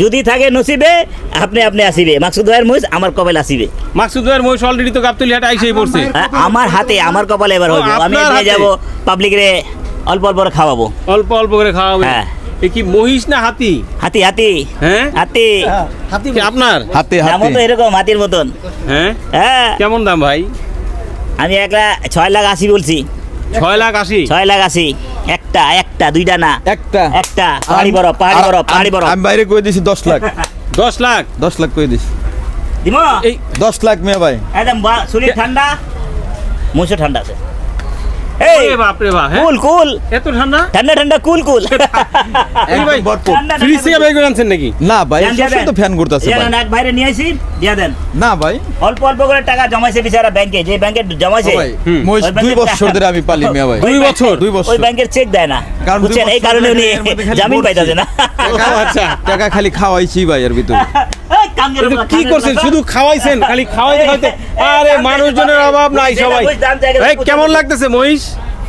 যদি থাকে নসিবে আপনি আপনি আসিবে। মাকসুদ ভাইয়ের মহিষ আমার কপালে আসিবে। মাকসুদ ভাইয়ের মহিষ অলরেডি তো গাবতলি হাটে আইসেই পড়ছে। আমার হাতে আমার কপালে এবার হবে আমি নিয়ে যাব পাবলিক রে অল্প অল্প করে খাওয়াবো। অল্প অল্প করে খাওয়াবো? হ্যাঁ। এ কি মহিষ না হাতি? হাতি হাতি। হ্যাঁ? হাতি। কি আপনার? হাতে হাতে। তো এরকম হাতির মতন। হ্যাঁ? হ্যাঁ। কেমন দাম ভাই? আমি একলা ছয় লাখ আশি বলছি। ছয় লাখ আশি? ছয় লাখ আশি। একটা একটা দুইটা না। একটা। একটা। পাহাড়ি বড় পাহাড়ি বড় পাহাড়ি বড় আমি বাইরে কই দিছি? দশ লাখ। দশ লাখ। দশ লাখ কই দিছি? দিমো? এই দশ লাখ মেয়ে ভাই। একদম শরীর ঠান্ডা। মুছে ঠান্ডা আছে। বাপ রে বাপ কুল কুল। এত ঠান্ডা? ঠান্ডা ঠান্ডা কুল কুল। এই ভাই ভরপুর। ঠান্ডা ফ্রিজ থেকে ঠান্ডা বের করে আনছেন নাকি? না ভাই দেন, দিয়ে সবসময় দেন। তো ফ্যান করতেছে ভাই। দেন, এক বাইরে নিয়ে আসি দিয়ে দেন। না ভাই। অল্প অল্প করে টাকা জমাইছে বিচারা ব্যাংকে যে ব্যাংকে জমাইছে। ও ভাই হুম। মহিষ ওই দুই বছর ধরে আমি পালি মিয়া ভাই। দুই বছর? দুই ওই ব্যাংকের চেক দেয় না। কারণ বুঝছেন? এই কারণে উনি খালি জামিন ভরছি। না। আচ্ছা টাকা খালি খাওয়াইছি ভাই এর ভিতরে। কি করছেন? শুধু খাওয়াইছেন খালি খাওয়াইতে খাওয়াইতে। আরে মানুষজনের অভাব নাই সবাই। কেমন লাগতেছে মহিষ?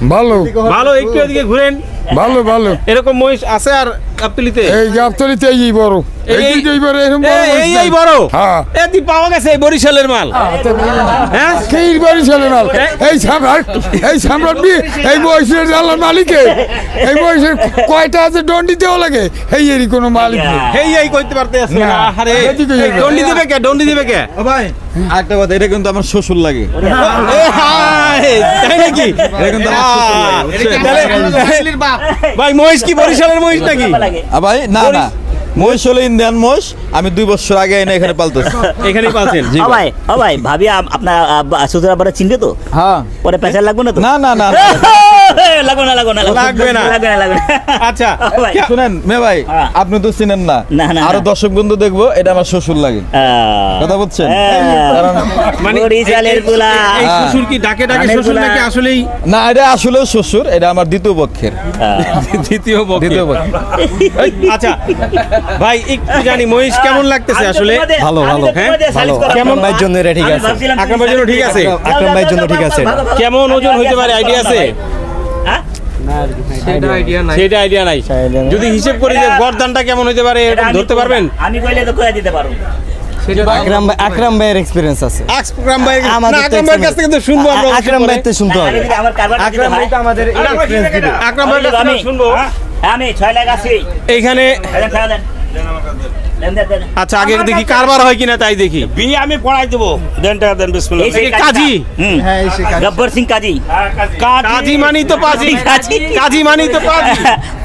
ভালো। ভালো একটু এদিকে ঘুরেন। ভালো ভালো। এরকম মহিষ আছে আর গাবতলিতে? এই গাবতলিতে এই বড়। এই এই- বড় এরকম বড় এই- এই এই। বড়? হ্যাঁ। পাওয়া গেছে এই বরিশালের মাল। হ্যাঁ কেই বাড়ি। চলে না এই সম্রাট এই সম্রাট বি এই বয়সের জানলার মালিকে। এই বয়সের কয়টা আছে দেওয়া লাগে। এই এরই কোনো মালিক নেই। হেই এই কইতে পারতে আছে। আরে এই দণ্ডি দিবে কে? দণ্ডি দিবে কে? ও ভাই। আরেকটা কথা এটা কিন্তু আমার শ্বশুর লাগে। এ হায়, তাই নাকি? ভাই মহিষ কি বরিশালের মহিষ নাকি? ভাই না না। মহিষ হলো ইন্ডিয়ান মহিষ। আমি দুই বছর আগে এনে এখানে পালতেছি। এখানে জি ভাই। ও ভাই ভাবি আপ- আপনার শ্বশুর চিনবে তো? হ্যাঁ। পরে পয়সা লাগবে না তো? না না না। লাগবে না লাগবে না লাগবে না। লাগবে না লাগবে আচ্ছা ভাই শুনেন মে ভাই হ্যাঁ। আপনি তো চিনেন না না, না, আরও দর্শক বন্ধু দেখব এটা আমার শ্বশুর লাগে কথা বুঝছেন হ্যাঁ। মানে বরিশালের পোলা। এই শ্বশুর কি ডাকে ডাকে শ্বশুর নাকি আসলেই হ্যাঁ। না এটা আসলে শ্বশুর এটা আমার দ্বিতীয় পক্ষের দ্বিতীয় দ্বিতীয় পক্ষে আচ্ছা ভাই একটু জানি মহিষ কেমন লাগতেছে আসলে ভালো, ভালো, হ্যাঁ? কেমন ভাইয়ের জন্য এটা ঠিক আছে। ভাবছিলাম আকরাম ভাইয়ের জন্য ঠিক আছে? আকরাম ভাইয়ের জন্য ঠিক আছে। কেমন ওজন হইতে পারে আইডিয়া আছে সেটা আইডিয়া নাই। যদি হিসেব করি যে গরদানটা কেমন হইতে পারে এটা ধরতে পারবেন। আমি কইলে তো কয়ে দিতে পারব আকরাম ভাই আকরাম ভাইয়ের এক্সপিরিয়েন্স আছে। আকরাম ভাই আমাদের আকরাম ভাইয়ের কাছ থেকে তো শুনব আমরা আকরাম ভাই তো শুনতে হবে। যদি আমার কারবারটা দিতে আকরাম ভাই তো আমাদের এক্সপিরিয়েন্স দিবে। আকরাম ভাইয়ের কাছ থেকে শুনব। হ্যাঁ, আমি ছয় লাখ আশি এইখানে দেন, দেন, দেন। দেন, দেন, দেন। আচ্ছা আগে দেখি কারবার হয় কিনা তাই দেখি। বিয়ে আমি পড়াই দেবো। দেন টাকা দেন বিসমিল্লাহ। এই কাজী? হুম। হ্যাঁ এই গব্বর সিং কাজী। কাজী। মানি তো পাজি। কাজী। কাজী মানি তো পাজি।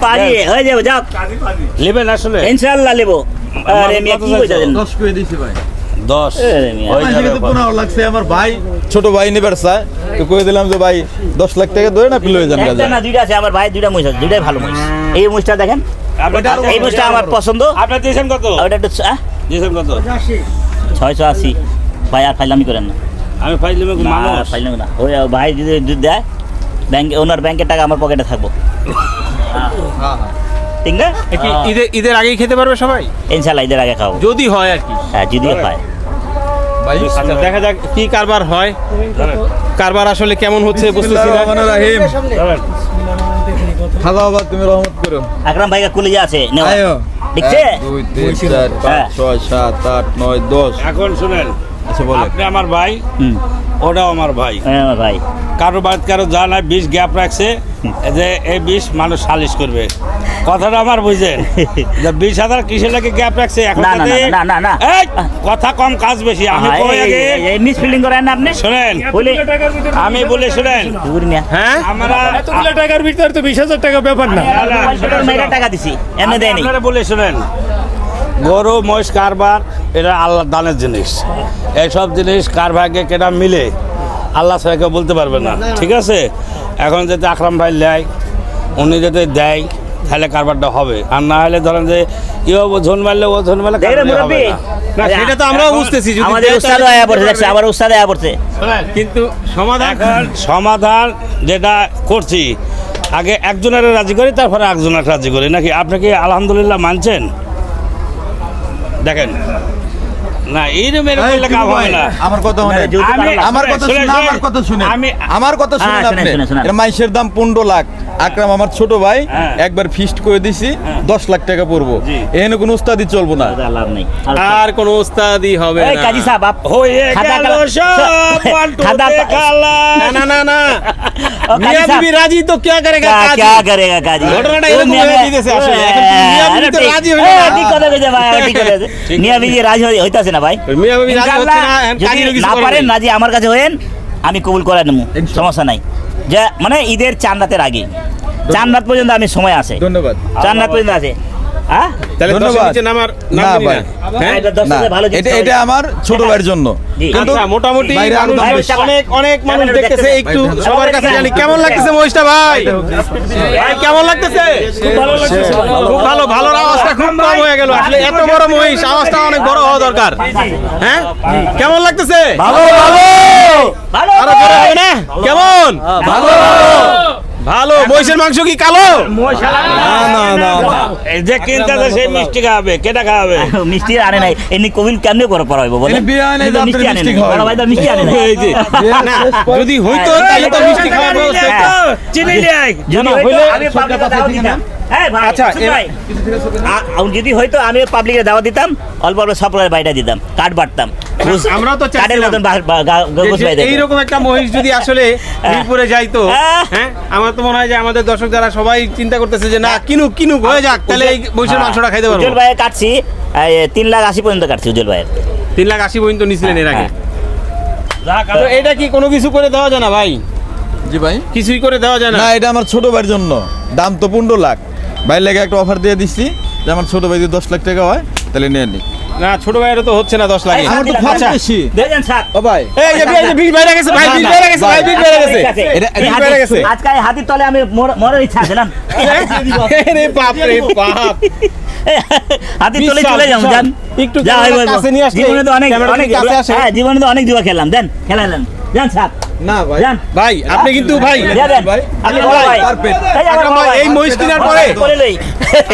পারি হয়ে। যাব যাও। নেবেন আসলে। ইনশাআল্লাহ নেব। আরে মিয়া কি কইতা দেন দশ করে দিছি ভাই। দশ। হয়ে লাগছে আমার ভাই ছোট ভাই নিবার চায়। তো কয়ে দিলাম যে ভাই দশ লাখ টাকা ধরে না পিলো যান না দুইটা আছে আমার ভাই দুইটা মহিষ আছে দুইটাই ভালো মহিষ। এই মহিষটা দেখেন। এই মহিষটা আমার পছন্দ। আপনার দিয়েছেন কত? ওটা একটু দিয়েছেন কত? ছয়শো আশি। ভাই আর ফাইলামি করেন না। আমি ফাইলে না, মানুষ। ফাইলামি না। ওই ভাই যদি দুধ দেয় ব্যাংকে ওনার ব্যাংকের টাকা আমার পকেটে থাকব। ঠিক না? ঈদের ঈদের আগেই খেতে পারবে সবাই? ইনশাল্লাহ ঈদের আগে খাব। যদি হয় আর কি। হ্যাঁ যদিও হয়। আচ্ছা দেখা যাক কি কারবার হয়। কারবার আসলে কেমন হচ্ছে বুঝতেছি না। রহিম। খাওয়া তুমি রহমত। করো আকরাম ভাইকে কুলিজা আছে নাও আয়ো। দেখছে এক, দুই তিন চার হ্যাঁ। পাঁচ ছয় সাত আট নয় দশ। এখন শুনেন আচ্ছা বলেন। আপনি আমার ভাই হুম। ওটাও আমার ভাই। হ্যাঁ, আমার ভাই। কারও বাদ কারও যা নাই বিষ গ্যাপ রাখছে যে এই বিষ মানুষ সালিশ করবে। কথাটা আমার বুঝেন যে বিশ হাজার কিসের লাগে গ্যাপ রাখছে? এখন না, না, না, না, না, না। এই, কথা কম কাজ বেশি। আমি কই আগে? এই- এই মিসফিল্ডিং করেন না আপনি। শুনেন। বলে আমি বলে শুনেন। হ্যাঁ? আমরা টাকার ভিতরে তো বিশ হাজার টাকা ব্যাপার না। মেয়েরা টাকা দিছি এমনি দেয়নি। আপনারা বলে শুনেন। গরু মহিষ কারবার এটা আল্লাহ দানের জিনিস। এইসব জিনিস কার ভাগ্যে কেটা মিলে? আল্লাহ ছাড়া কেউ বলতে পারবে না। ঠিক আছে? এখন যাতে আকরাম ভাই নেয় উনি যাতে দেয় তাহলে কারবারটা হবে। আর না হলে ধরেন যে ইও ওজন মারলে ওজন মারলে দেখলে কারবারই হবে না। না সেটা তো আমরাও বুঝতেছি। যদি আমাদের উস্তাদ আয়া পড়ছে। আবার উস্তাদ আয়া পড়ছে। কিন্তু সমাধান? সমাধান যেটা করছি আগে একজনের রাজি করি তারপরে একজনের রাজি করি। নাকি আপনি কি আলহামদুলিল্লাহ মানছেন? দেখেন না এইরকম এরকম করলে কাম হবে না। আমার কথা শুনে যৌতুক আমি- আনলাম। আমার কথা শুনে আমার কথা শুনে আমি- আমার কথা শুনেন হ্যাঁ, আপনি। শুনেন, শুনেন। এর মাইসের দাম পনেরো লাখ। আকরাম আমার ছোট ভাই হ্যাঁ। একবার ফিস্ট করে দিছি দশ লাখ টাকা পড়ব। এখানে কোনো উস্তাদি চলবো না। আর কোনো উস্তাদি হবে না। কাজী সাহেব হয়ে গেল সব। না না না। রাজি তো রাজি না ভাই পারেন না যে আমার কাছে হয়েন আমি কবুল করে নেব সমস্যা নাই যে মানে ঈদের চান রাতের আগে চান রাত পর্যন্ত আমি সময় আছে ধন্যবাদ চান রাত পর্যন্ত আছে হ্যাঁ? হ্যাঁ? এটা আমার ছোট ভাইয়ের জন্য। আচ্ছা মোটামুটি। অনেক অনেক মানুষ দেখতেছে। একটু। সবার কাছে জানি। কেমন লাগতেছে মহিষটা ভাই? ভাই কেমন লাগতেছে? খুব ভালো ভালো। আওয়াজটা খুব কম হয়ে গেল। আসলে এত বড় মহিষ আওয়াজটা অনেক বড় হওয়া দরকার। হ্যাঁ? কেমন লাগতেছে? ভালো ভালো। ভালো আরও হবে না? কেমন? ভালো। ভালো মহিষের মাংস কি কালো না না না এই যে কিনতেছে সেই মিষ্টি খাওয়াবে কেটা খাওয়াবে মিষ্টি আনে নাই এমনি কবিল কেমনে করে পড়াইবো বলে হয় কিন্তু মিষ্টি আনে নাই। বড় ভাই তো মিষ্টি আনে নাই যদি হইতো তাহলে তো মিষ্টি ব্যবস্থা চিনি যদি হইতো হইলে আমি পাবলিকে দিতাম হ্যাঁ আচ্ছা, যদি হয়তো আমি পাবলিকে দাওয়াত দিতাম অল্প অল্প সব বাইটা দিতাম কাঠ বাটতাম আমরাও তো কাঠের মতন। এইরকম একটা মহিষ যদি আসলে মিরপুরে যাইতো হ্যাঁ। হ্যাঁ? আমার তো মনে হয় যে আমাদের দর্শক যারা সবাই চিন্তা করতেছে যে না কিনুক কিনুক হয়ে যাক তাহলে এই মহিষের মাংসটা খাইতে পারব। উজ্জ্বল ভাইয়ের কাটছি তিন লাখ আশি পর্যন্ত কাটছি উজ্জ্বল ভাইয়ের। তিন লাখ আশি পর্যন্ত নিছিলেন এর আগে। হ্যাঁ। তো এটা কি কোনো কিছু করে দেওয়া যায় না ভাই? জি ভাই। কিছুই করে দেওয়া যায় না? না এটা আমার ছোট ভাইয়ের জন্য। দাম তো পনেরো লাখ। ভাই লেগে একটা অফার দিয়ে দিচ্ছি যে আমার ছোট ভাই যদি দশ লাখ টাকা হয় তাহলে নিয়ে নি না ছোট ভাইয়েরও তো হচ্ছে না দশ লাখে আমার তো আচ্ছা। খরচ বেশি দেখেন সাত ও ভাই এই যে এই যে বিশ বাইরে গেছে ভাই বিশ বাইরে গেছে ভাই বিশ বাইরে গেছে এটা- হাতি- বেড়ে গেছে। আজকে এই হাতির তলে আমি মর- মরার ইচ্ছা আছে জান রে বাপ রে বাপ হাতির তলে চলে বিশাল। জান একটু। কাছে নিয়ে আসলে জীবনে তো অনেক অনেক কাছে আসে। হ্যাঁ জীবনে তো অনেক জুয়া খেললাম দেন খেলাইলাম জান সাত না ভাই। ভাই আপনি কিন্তু ভাই। এই মহিষ কেনার পরে?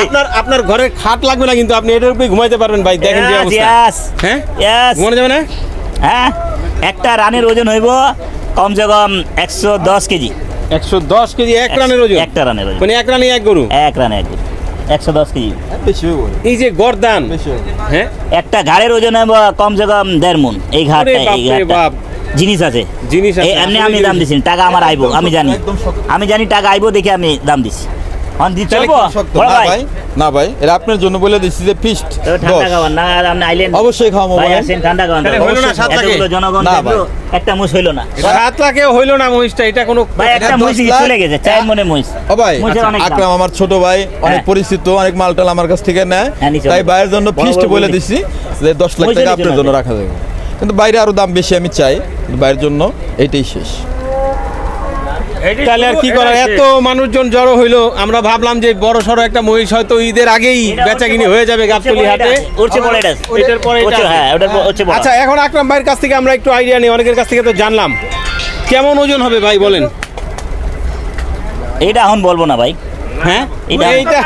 আপনার আপনার ঘরের খাট লাগবে না কিন্তু আপনি এটার উপরে ঘুমাইতে পারবেন ভাই দেখেন যে অবস্থা। হ্যাঁ? ঘুমানো যাবে না? হ্যাঁ? একটা রানের ওজন হইব কমসে কম একশো দশ কেজি। একশো দশ কেজি এক রানের ওজন? একটা রানের ওজন। মানে এক রানে এক গরু? এক রানে এক একশো দশ কেজি। এই যে গরদান। বেশি হ্যাঁ? একটা ঘাড়ের ওজন হইব কমসে কম দেড় মন। এই ঘাটটা এই ঘাটটা। জিনিস আছে। জিনিস আছে, এমনি আমি দাম দিছি টাকা আমার আইবো আমি জানি। আমি জানি টাকা আইবো দেখে আমি দাম দিছি। না ভাই। ভাই না ভাই এটা আপনার জন্য বলে দিচ্ছি যে ফিস্ট অবশ্যই খাওয়াবো। ঠান্ডা জনগণ একটা মুস হইল না। সাত লাখেও হইল না মহিষটা এটা কোনো ভাই একটা লাখ। চলে গেছে চার মনে ও ভাই দাম। আকরাম আমার ছোট ভাই অনেক হ্যাঁ। পরিচিত অনেক মালটাল আমার কাছ থেকে নেয়। হ্যাঁ, তাই ভাইয়ের জন্য ফিস্ট বলে বলি। দিছি যে দশ লাখ টাকা আপনার জন্য রাখা যাবে। কিন্তু বাইরে আরও দাম বেশি আমি চাই বাইরের জন্য এটাই শেষ। তাহলে আর কি করার? এত মানুষজন জড়ো হইল আমরা ভাবলাম যে বড় সড়ো একটা মহিষ হয়তো ঈদের আগেই এটা বেচাকিনি হয়ে যাবে গাবতলি হাটে। এটা। এটার পরে এটা। হ্যাঁ ওটার পর- হচ্ছে বড়। আচ্ছা এখন আকরাম ভাইয়ের কাছ থেকে আমরা একটু আইডিয়া নিই অনেকের কাছ থেকে তো জানলাম। কেমন ওজন হবে ভাই বলেন? এইটা এখন বলব না ভাই। হ্যাঁ? এটা- এইটা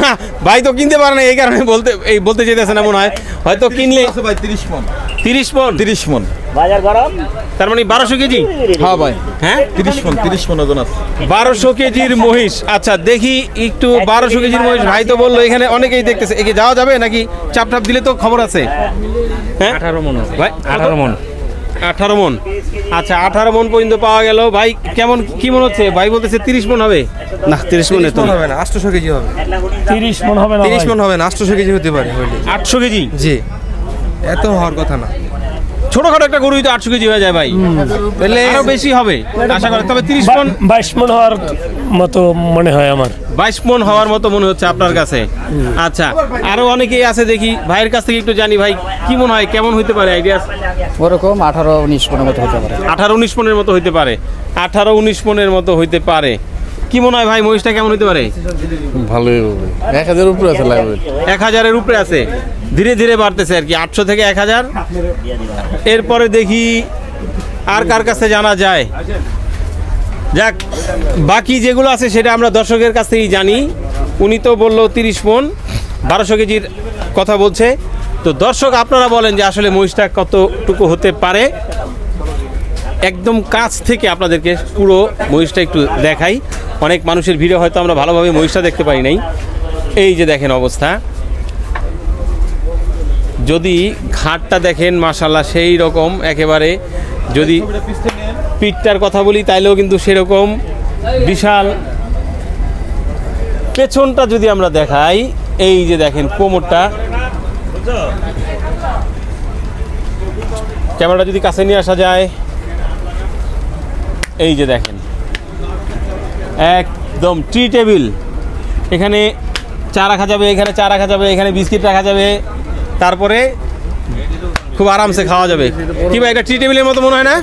না ভাই তো কিনতে পারে না এই কারণে বলতে এই বলতে চাইতেছে না মনে হয়। হয়তো কিনলে ভাই তিরিশ মন। তিরিশ মন? তিরিশ মন। বাজার গরম? তার মানে বারোশো কেজি? হ্যাঁ ভাই। হ্যাঁ? তিরিশ মন তিরিশ মন ওজন আছে। বারোশো কেজির মহিষ। আচ্ছা দেখি একটু বারোশো কেজির মহিষ। ভাই তো বলল এখানে অনেকেই দেখতেছে। একে যাওয়া যাবে নাকি চাপ টাপ দিলে তো খবর আছে? হ্যাঁ? আঠারো মন ভাই আঠারো মন। আঠারো মন। আচ্ছা আঠারো মন পর্যন্ত পাওয়া গেল। ভাই কেমন কি মন হচ্ছে? ভাই বলতেছে তিরিশ মন হবে। না তিরিশ মনে তো হবে না আটশোশো কেজি হবে। তিরিশ মন হবে না তিরিশ মন হবে না আটশোশো কেজি হতে পারে। আটশো কেজি? জি। এত হওয়ার কথা না। ছোটখাটো একটা গরুই তো আটশো কেজি হয়ে যায় ভাই। তাহলে আরও বেশি হবে আশা করি। তবে তিরিশ মন বাইশ মন হওয়ার মতো মনে হয় আমার। বাইশ মন হওয়ার মতো মনে হচ্ছে আপনার কাছে। আচ্ছা আরও অনেকেই আছে দেখি। ভাইয়ের কাছ থেকে একটু জানি ভাই কি মনে হয় কেমন হইতে পারে আইডিয়া ওরকম আঠারো উনিশ পনেরো মতো হতে পারে। আঠারো উনিশ মনের মতো হইতে পারে। আঠারো উনিশ মনের মতো হইতে পারে। কি মনে হয় ভাই মহিষটা কেমন হইতে পারে? ভালোই হবে। এক হাজার উপরে আছে লাগবে এক হাজারের উপরে আছে। ধীরে ধীরে বাড়তেছে আর কি আটশো থেকে এক হাজার। এরপরে দেখি আর কার কাছে জানা যায়। যাক বাকি যেগুলো আছে সেটা আমরা দর্শকের কাছ থেকেই জানি। উনি তো বলল তিরিশ মন বারোশো কেজির কথা বলছে। তো দর্শক আপনারা বলেন যে আসলে মহিষটা কতটুকু হতে পারে? একদম কাছ থেকে আপনাদেরকে পুরো মহিষটা একটু দেখাই। অনেক মানুষের ভিড়ে হয়তো আমরা ভালোভাবে মহিষটা দেখতে পাই নাই। এই যে দেখেন অবস্থা। যদি ঘাটটা দেখেন মাশাল্লাহ সেই রকম একেবারে। যদি পিঠটার কথা বলি, তাইলেও কিন্তু সেরকম। বিশাল পেছনটা যদি আমরা দেখাই, এই যে দেখেন কোমরটা। ক্যামেরাটা যদি কাছে নিয়ে আসা যায়। এই যে দেখেন। একদম টি টেবিল এখানে চা রাখা যাবে, এখানে চা রাখা যাবে, এখানে বিস্কিট রাখা যাবে। তারপরে খুব আরামসে খাওয়া যাবে। কি ভাই, এটা টি টেবিলের মতো মনে হয় না?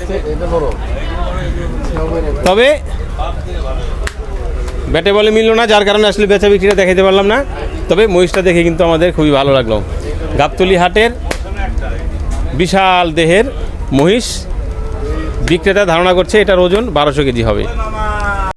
তবে ব্যাটে বলে মিললো না, যার কারণে আসলে বেচা বিক্রিটা দেখাইতে পারলাম না। তবে মহিষটা দেখে কিন্তু আমাদের খুবই ভালো লাগল। গাবতলি হাটের বিশাল দেহের মহিষ। বিক্রেতা ধারণা করছে এটার ওজন বারোশো কেজি হবে।